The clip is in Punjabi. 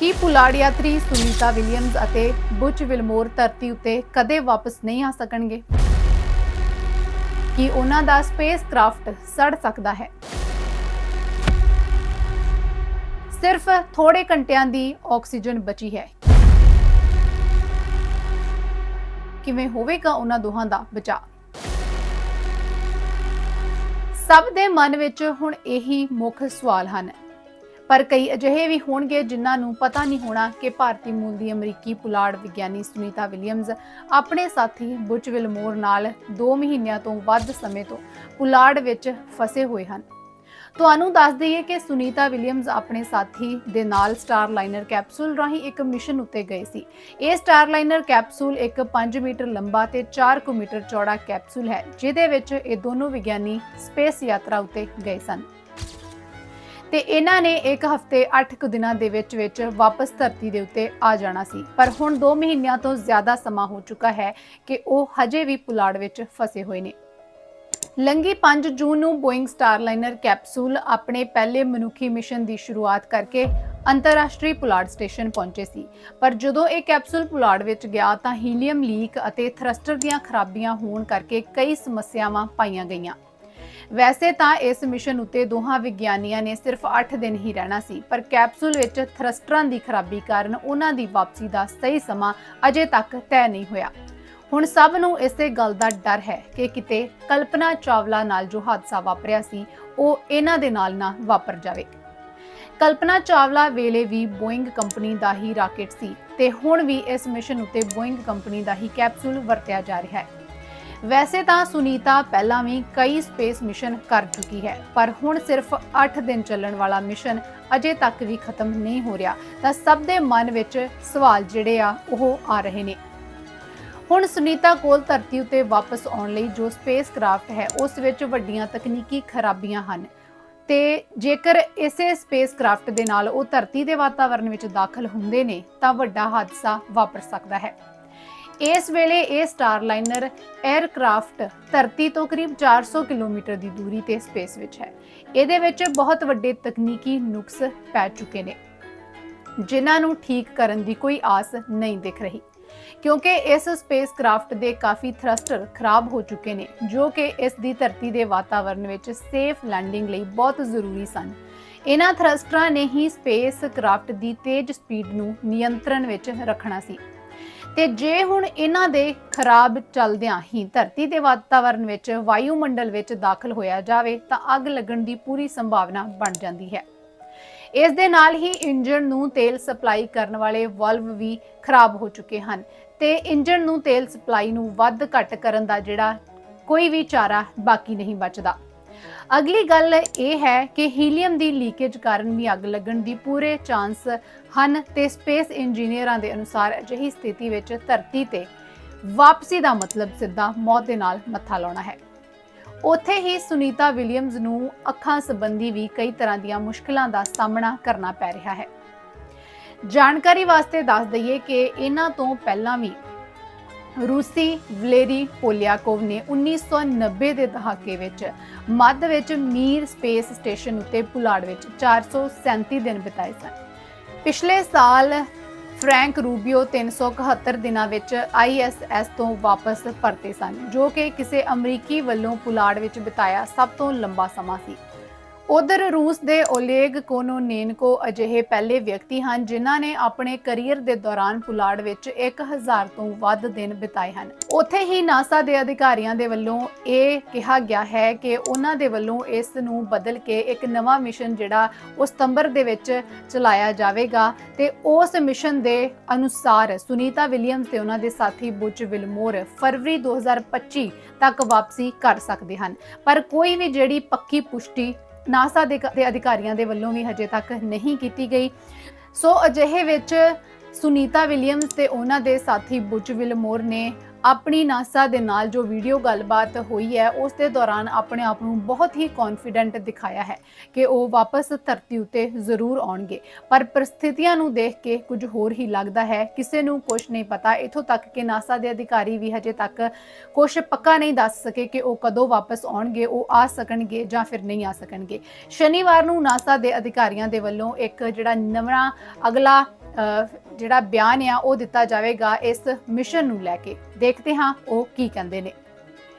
ਕੀ ਪੁਲਾੜ ਯਾਤਰੀ ਸੁਨੀਤਾ ਵਿਲੀਅਮਸ ਅਤੇ ਬੁਚ ਵਿਲਮੋਰ ਧਰਤੀ ਉੱਤੇ ਕਦੇ ਵਾਪਸ ਨਹੀਂ ਆ ਸਕਣਗੇ? ਕੀ ਉਹਨਾਂ ਦਾ ਸਪੇਸ ਕ੍ਰਾਫਟ ਸੜ ਸਕਦਾ ਹੈ? ਸਿਰਫ ਥੋੜੇ ਘੰਟਿਆਂ ਦੀ ਆਕਸੀਜਨ ਬਚੀ ਹੈ। ਕਿਵੇਂ ਹੋਵੇਗਾ ਉਹਨਾਂ ਦੋਹਾਂ ਦਾ ਬਚਾਅ? ਸਭ ਦੇ ਮਨ ਵਿੱਚ ਹੁਣ ਇਹੀ ਮੁੱਖ ਸਵਾਲ ਹਨ। ਪਰ ਕਈ ਅਜਿਹੇ ਵੀ ਹੋਣਗੇ ਜਿਨ੍ਹਾਂ ਨੂੰ ਪਤਾ ਨਹੀਂ ਹੋਣਾ ਕਿ ਭਾਰਤੀ ਮੂਲ ਦੀ ਅਮਰੀਕੀ ਪੁਲਾੜ ਵਿਗਿਆਨੀ ਸੁਨੀਤਾ ਵਿਲੀਅਮਸ ਆਪਣੇ ਸਾਥੀ ਬੁਚ ਵਿਲਮੋਰ ਨਾਲ 2 ਮਹੀਨਿਆਂ ਤੋਂ ਵੱਧ ਸਮੇਂ ਤੋਂ ਪੁਲਾੜ ਵਿੱਚ ਫਸੇ ਹੋਏ ਹਨ। ਤੁਹਾਨੂੰ ਦੱਸ ਦਈਏ ਕਿ ਸੁਨੀਤਾ ਵਿਲੀਅਮਸ ਆਪਣੇ ਸਾਥੀ ਦੇ ਨਾਲ ਸਟਾਰਲਾਈਨਰ ਕੈਪਸੂਲ ਰਾਹੀਂ ਇੱਕ ਮਿਸ਼ਨ ਉੱਤੇ ਗਏ ਸੀ। ਇਹ ਸਟਾਰਲਾਈਨਰ ਕੈਪਸੂਲ ਇੱਕ 5 ਮੀਟਰ ਲੰਬਾ ਤੇ 4 ਕੁ ਮੀਟਰ ਚੌੜਾ ਕੈਪਸੂਲ ਹੈ, ਜਿਹਦੇ ਵਿੱਚ ਇਹ ਦੋਨੋਂ ਵਿਗਿਆਨੀ ਸਪੇਸ ਯਾਤਰਾ ਉੱਤੇ ਗਏ ਸਨ। ਤੇ ਇਹਨਾਂ ਨੇ ਇੱਕ ਹਫ਼ਤੇ 8 ਕੁ ਦਿਨਾਂ ਦੇ ਵਿੱਚ ਵਿੱਚ ਵਾਪਸ ਧਰਤੀ ਦੇ ਉੱਤੇ ਆ ਜਾਣਾ ਸੀ। ਪਰ ਹੁਣ 2 ਮਹੀਨਿਆਂ ਤੋਂ ਜ਼ਿਆਦਾ ਸਮਾਂ ਹੋ ਚੁੱਕਾ ਹੈ ਕਿ ਉਹ ਹਜੇ ਵੀ ਪੁਲਾੜ ਵਿੱਚ ਫਸੇ ਹੋਏ ਨੇ। ਲੰਗੀ 5 ਜੂਨ ਨੂੰ ਬੋਇੰਗ ਸਟਾਰਲਾਈਨਰ ਕੈਪਸੂਲ ਆਪਣੇ ਪਹਿਲੇ ਮਨੁੱਖੀ ਮਿਸ਼ਨ ਦੀ ਸ਼ੁਰੂਆਤ ਕਰਕੇ ਅੰਤਰਰਾਸ਼ਟਰੀ ਪੁਲਾੜ ਸਟੇਸ਼ਨ ਪਹੁੰਚੇ ਸੀ। ਪਰ ਜਦੋਂ ਇਹ ਕੈਪਸੂਲ ਪੁਲਾੜ ਵਿੱਚ ਗਿਆ ਤਾਂ ਹੀਲੀਅਮ ਲੀਕ ਅਤੇ ਥਰਸਟਰ ਦੀਆਂ ਖਰਾਬੀਆਂ ਹੋਣ ਕਰਕੇ ਕਈ ਸਮੱਸਿਆਵਾਂ ਪਾਈਆਂ ਗਈਆਂ। ਵੈਸੇ ਤਾਂ ਇਸ ਮਿਸ਼ਨ ਉੱਤੇ ਦੋਹਾਂ ਵਿਗਿਆਨੀਆਂ ਨੇ ਸਿਰਫ 8 ਦਿਨ ਹੀ ਰਹਿਣਾ ਸੀ, ਪਰ ਕੈਪਸੂਲ ਵਿੱਚ ਥਰਸਟਰਾਂ ਦੀ ਖਰਾਬੀ ਕਾਰਨ ਉਹਨਾਂ ਦੀ ਵਾਪਸੀ ਦਾ ਸਹੀ ਸਮਾਂ ਅਜੇ ਤੱਕ ਤੈਅ ਨਹੀਂ ਹੋਇਆ। ਹੁਣ ਸਭ ਨੂੰ ਇਸੇ ਗੱਲ ਦਾ ਡਰ ਹੈ ਕਿ ਕਿਤੇ ਕਲਪਨਾ ਚਾਵਲਾ ਨਾਲ ਜੋ ਹਾਦਸਾ ਵਾਪਰਿਆ ਸੀ, ਉਹ ਇਹਨਾਂ ਦੇ ਨਾਲ ਨਾ ਵਾਪਰ ਜਾਵੇ। ਕਲਪਨਾ ਚਾਵਲਾ ਵੇਲੇ ਵੀ ਬੋਇੰਗ ਕੰਪਨੀ ਦਾ ਹੀ ਰਾਕੇਟ ਸੀ ਤੇ ਹੁਣ ਵੀ ਇਸ ਮਿਸ਼ਨ ਉੱਤੇ ਬੋਇੰਗ ਕੰਪਨੀ ਦਾ ਹੀ ਕੈਪਸੂਲ ਵਰਤਿਆ ਜਾ ਰਿਹਾ ਹੈ। ਵੈਸੇ ਤਾਂ ਸੁਨੀਤਾ ਪਹਿਲਾਂ ਵੀ ਕਈ ਸਪੇਸ ਮਿਸ਼ਨ ਕਰ ਚੁੱਕੀ ਹੈ, ਪਰ ਹੁਣ ਸਿਰਫ 8 ਦਿਨ ਚੱਲਣ ਵਾਲਾ ਮਿਸ਼ਨ ਅਜੇ ਤੱਕ ਵੀ ਖਤਮ ਨਹੀਂ ਹੋ ਰਿਹਾ। ਤਾਂ ਸਭ ਦੇ ਮਨ ਵਿੱਚ ਸਵਾਲ ਜਿਹੜੇ ਆ, ਉਹ ਆ ਰਹੇ ਨੇ। ਹੁਣ ਸੁਨੀਤਾ ਕੋਲ ਧਰਤੀ ਉੱਤੇ ਵਾਪਸ ਆਉਣ ਲਈ ਜੋ ਸਪੇਸ ਕਰਾਫਟ ਹੈ, ਉਸ ਵਿੱਚ ਵੱਡੀਆਂ ਤਕਨੀਕੀ ਖਰਾਬੀਆਂ ਹਨ। ਤੇ ਜੇਕਰ ਇਸੇ ਸਪੇਸ ਕਰਾਫਟ ਦੇ ਨਾਲ ਉਹ ਧਰਤੀ ਦੇ ਵਾਤਾਵਰਣ ਵਿੱਚ ਦਾਖਲ ਹੁੰਦੇ ਨੇ, ਤਾਂ ਵੱਡਾ ਹਾਦਸਾ ਵਾਪਰ ਸਕਦਾ ਹੈ। ਇਸ ਵੇਲੇ ਇਹ ਸਟਾਰ ਲਾਈਨਰ 에ਅਰਕ੍ਰਾਫਟ ਧਰਤੀ ਤੋਂ ਕਰੀਬ 400 ਕਿਲੋਮੀਟਰ ਦੀ ਦੂਰੀ ਤੇ ਸਪੇਸ ਵਿੱਚ ਹੈ। ਇਹਦੇ ਵਿੱਚ ਬਹੁਤ ਵੱਡੇ ਤਕਨੀਕੀ ਨੁਕਸ ਪੈ ਚੁੱਕੇ ਨੇ, ਜਿਨ੍ਹਾਂ ਨੂੰ ਠੀਕ ਕਰਨ ਦੀ ਕੋਈ ਆਸ ਨਹੀਂ ਦਿਖ ਰਹੀ, ਕਿਉਂਕਿ ਇਸ ਸਪੇਸ ਕ੍ਰਾਫਟ ਦੇ ਕਾਫੀ ਥਰਸਟਰ ਖਰਾਬ ਹੋ ਚੁੱਕੇ ਨੇ, ਜੋ ਕਿ ਇਸ ਦੀ ਧਰਤੀ ਦੇ ਵਾਤਾਵਰਣ ਵਿੱਚ ਸੇਫ ਲੈਂਡਿੰਗ ਲਈ ਬਹੁਤ ਜ਼ਰੂਰੀ ਸਨ। ਇਹਨਾਂ ਥਰਸਟਰਾਂ ਨੇ ਹੀ ਸਪੇਸ ਕ੍ਰਾਫਟ ਦੀ ਤੇਜ਼ ਸਪੀਡ ਨੂੰ ਨਿਯੰਤਰਣ ਵਿੱਚ ਰੱਖਣਾ ਸੀ। ਤੇ ਜੇ ਹੁਣ ਇਹਨਾਂ ਦੇ ਖਰਾਬ ਚੱਲਦਿਆਂ ਹੀ ਧਰਤੀ ਦੇ ਵਾਤਾਵਰਣ ਵਿੱਚ ਵਾਯੂਮੰਡਲ ਵਿੱਚ ਦਾਖਲ ਹੋਇਆ ਜਾਵੇ, ਤਾਂ ਅੱਗ ਲੱਗਣ ਦੀ ਪੂਰੀ ਸੰਭਾਵਨਾ ਬਣ ਜਾਂਦੀ ਹੈ। ਇਸ ਦੇ ਨਾਲ ਹੀ ਇੰਜਨ ਨੂੰ ਤੇਲ ਸਪਲਾਈ ਕਰਨ ਵਾਲੇ ਵਲਵ ਵੀ ਖਰਾਬ ਹੋ ਚੁੱਕੇ ਹਨ ਤੇ ਇੰਜਨ ਨੂੰ ਤੇਲ ਸਪਲਾਈ ਨੂੰ ਵੱਧ ਘੱਟ ਕਰਨ ਦਾ ਜਿਹੜਾ ਕੋਈ ਵੀ ਚਾਰਾ ਬਾਕੀ ਨਹੀਂ ਬਚਦਾ। ਅਗਲੀ ਗੱਲ ਇਹ ਹੈ ਕਿ ਹੀਲੀਅਮ ਦੀ ਲੀਕੇਜ ਕਾਰਨ ਵੀ ਅੱਗ ਲੱਗਣ ਦੀ ਪੂਰੇ ਚਾਂਸ ਹਨ ਤੇ ਸਪੇਸ ਇੰਜੀਨੀਅਰਾਂ ਦੇ ਅਨੁਸਾਰ ਅਜਿਹੀ ਸਥਿਤੀ ਵਿੱਚ ਧਰਤੀ ਤੇ ਵਾਪਸੀ ਦਾ ਮਤਲਬ ਸਿੱਧਾ ਮੌਤ ਦੇ ਨਾਲ ਮੱਥਾ ਲਾਉਣਾ ਹੈ। ਉੱਥੇ ਹੀ ਸੁਨੀਤਾ ਵਿਲੀਅਮਸ ਨੂੰ ਅੱਖਾਂ ਸੰਬੰਧੀ ਵੀ ਕਈ ਤਰ੍ਹਾਂ ਦੀਆਂ ਮੁਸ਼ਕਲਾਂ ਦਾ ਸਾਹਮਣਾ ਕਰਨਾ ਪੈ ਰਿਹਾ ਹੈ। ਜਾਣਕਾਰੀ ਵਾਸਤੇ ਦੱਸ ਦਈਏ ਕਿ ਇਹਨਾਂ ਤੋਂ ਪਹਿਲਾਂ ਵੀ ਰੂਸੀ ਵਲੇਰੀ ਪੋਲਿਆਕੋਵ ਨੇ 1990 ਦੇ ਦਹਾਕੇ ਵਿੱਚ ਮੱਧ ਵਿੱਚ ਮੀਰ ਸਪੇਸ ਸਟੇਸ਼ਨ ਉੱਤੇ ਪੁਲਾੜ ਵਿੱਚ 437 ਦਿਨ ਬਿਤਾਏ ਸਨ। ਪਿਛਲੇ ਸਾਲ ਫ੍ਰੈਂਕ ਰੂਬੀਓ 371 ਦਿਨਾਂ ਵਿੱਚ ਆਈਐਸਐਸ ਤੋਂ ਵਾਪਸ ਪਰਤੇ ਸਨ, ਜੋ ਕਿ ਕਿਸੇ ਅਮਰੀਕੀ ਵੱਲੋਂ ਪੁਲਾੜ ਵਿੱਚ ਬਿਤਾਇਆ ਸਭ ਤੋਂ ਲੰਬਾ ਸਮਾਂ ਸੀ। ਉਧਰ ਰੂਸ ਦੇ ਓਲੇਗ ਕੋਨੋਨੇਨਕੋ ਅਜਿਹੇ ਪਹਿਲੇ ਵਿਅਕਤੀ ਹਨ, ਜਿਨ੍ਹਾਂ ਨੇ ਆਪਣੇ ਕੈਰੀਅਰ ਦੇ ਦੌਰਾਨ ਪੁਲਾੜ ਵਿੱਚ 1000 ਤੋਂ ਵੱਧ ਦਿਨ ਬਿਤਾਏ ਹਨ। ਉੱਥੇ ਹੀ ਨਾਸਾ ਦੇ ਅਧਿਕਾਰੀਆਂ ਦੇ ਵੱਲੋਂ ਇਹ ਕਿਹਾ ਗਿਆ ਹੈ ਕਿ ਉਹਨਾਂ ਦੇ ਵੱਲੋਂ ਇਸ ਨੂੰ ਬਦਲ ਕੇ ਇੱਕ ਨਵਾਂ ਮਿਸ਼ਨ ਜਿਹੜਾ ਉਹ ਸਤੰਬਰ ਦੇ ਵਿੱਚ ਚਲਾਇਆ ਜਾਵੇਗਾ ਤੇ ਉਸ ਮਿਸ਼ਨ ਦੇ ਅਨੁਸਾਰ ਸੁਨੀਤਾ ਵਿਲੀਅਮਸ ਤੇ ਉਹਨਾਂ ਦੇ ਸਾਥੀ ਬੁਚ ਵਿਲਮੋਰ ਫਰਵਰੀ 2025 ਤੱਕ ਵਾਪਸੀ ਕਰ ਸਕਦੇ ਹਨ। ਪਰ ਕੋਈ ਵੀ ਜਿਹੜੀ ਪੱਕੀ ਪੁਸ਼ਟੀ ਨਾਸਾ ਦੇ ਕ- ਅਧਿਕਾਰੀਆਂ ਦੇ ਵੱਲੋਂ ਵੀ ਹਜੇ ਤੱਕ ਨਹੀਂ ਕੀਤੀ ਗਈ। ਸੋ ਅਜਿਹੇ ਵਿੱਚ ਸੁਨੀਤਾ ਵਿਲੀਅਮਸ ਤੇ ਉਹਨਾਂ ਦੇ ਸਾਥੀ ਬੁਚ ਮੋਰ ਨੇ ਆਪਣੀ ਨਾਸਾ ਦੇ ਨਾਲ ਜੋ ਵੀਡੀਓ ਗੱਲਬਾਤ ਹੋਈ ਹੈ, ਉਸ ਦੇ ਦੌਰਾਨ ਆਪਣੇ ਆਪ ਨੂੰ ਬਹੁਤ ਹੀ ਕੌਨਫੀਡੈਂਟ ਦਿਖਾਇਆ ਹੈ ਕਿ ਉਹ ਵਾਪਸ ਧਰਤੀ ਉਤੇ ਜ਼ਰੂਰ ਆਉਣਗੇ। ਪਰ ਪ੍ਰਸਥਿਤੀਆਂ ਨੂੰ ਦੇਖ ਕੇ ਕੁਝ ਹੋਰ ਹੀ ਲੱਗਦਾ ਹੈ। ਕਿਸੇ ਨੂੰ ਕੁਝ ਨਹੀਂ ਪਤਾ। ਇਥੋਂ ਤੱਕ ਕਿ ਨਾਸਾ ਦੇ ਅਧਿਕਾਰੀ ਵੀ ਹਜੇ ਤੱਕ ਕੁਝ ਪੱਕਾ ਨਹੀਂ ਦੱਸ ਸਕੇ ਕਿ ਉਹ ਕਦੋਂ ਵਾਪਸ ਆਉਣਗੇ। ਉਹ ਆ ਸਕਣਗੇ ਜਾਂ ਫਿਰ ਨਹੀਂ ਆ ਸਕਣਗੇ। ਸ਼ਨੀਵਾਰ ਨੂੰ ਨਾਸਾ ਦੇ ਅਧਿਕਾਰੀਆਂ ਦੇ ਵੱਲੋਂ ਇੱਕ ਜਿਹੜਾ ਨਵਾਂ ਅਗਲਾ ਜਿਹੜਾ ਬਿਆਨ ਆ ਉਹ ਦਿੱਤਾ ਜਾਵੇਗਾ ਇਸ ਮਿਸ਼ਨ ਨੂੰ ਲੈ ਕੇ। ਦੇਖਦੇ ਹਾਂ ਉਹ ਕੀ ਕਹਿੰਦੇ ਨੇ।